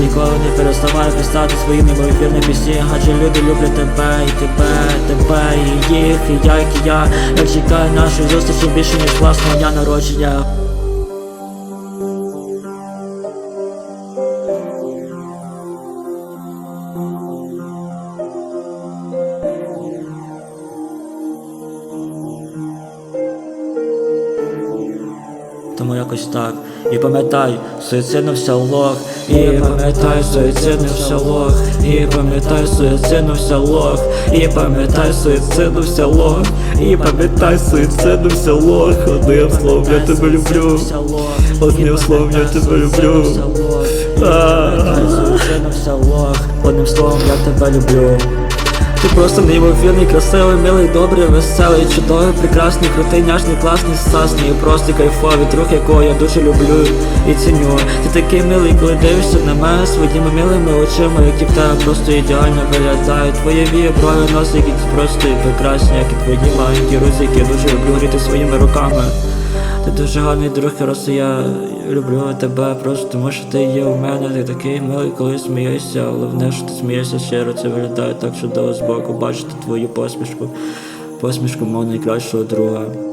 ніколи не переставай писати свої неймовірні пісні. Адже люди люблять тебе, і тебе, тебе, і їх, і я, і я. Я чекаю нашої зустрічі більше, ніж власного дня народження Тому якось так. І пам'ятай, суїциднувся лох, і пам'ятай, суїциднувся лох, і пам'ятай, суїциднувся лох, і пам'ятай, суїциднувся лох, і пам'ятай, суїциднувся лох. Одним словом, я тебе люблю. Одним словом, я тебе люблю. Одним словом, я тебе люблю. Ти просто неймовірний, красивий, милий, добрий, веселий, чудовий, прекрасний, крутий, няшний, класний, сасний, і просто кайфовий, друг якого я дуже люблю і ціню. Ти такий милий, коли дивишся на мене своїми милими очима, які в тебе просто ідеально виглядають. Твої вії, брові, носи, які просто і прекрасні, як і твої маленькі які я дуже люблю гріти своїми руками. Ти дуже гарний друг, просто я люблю тебе просто тому, що ти є у мене, ти такий милий, коли смієшся, але головне, що ти смієшся щиро, це виглядає так чудово збоку, бачити твою посмішку, посмішку мого найкращого друга.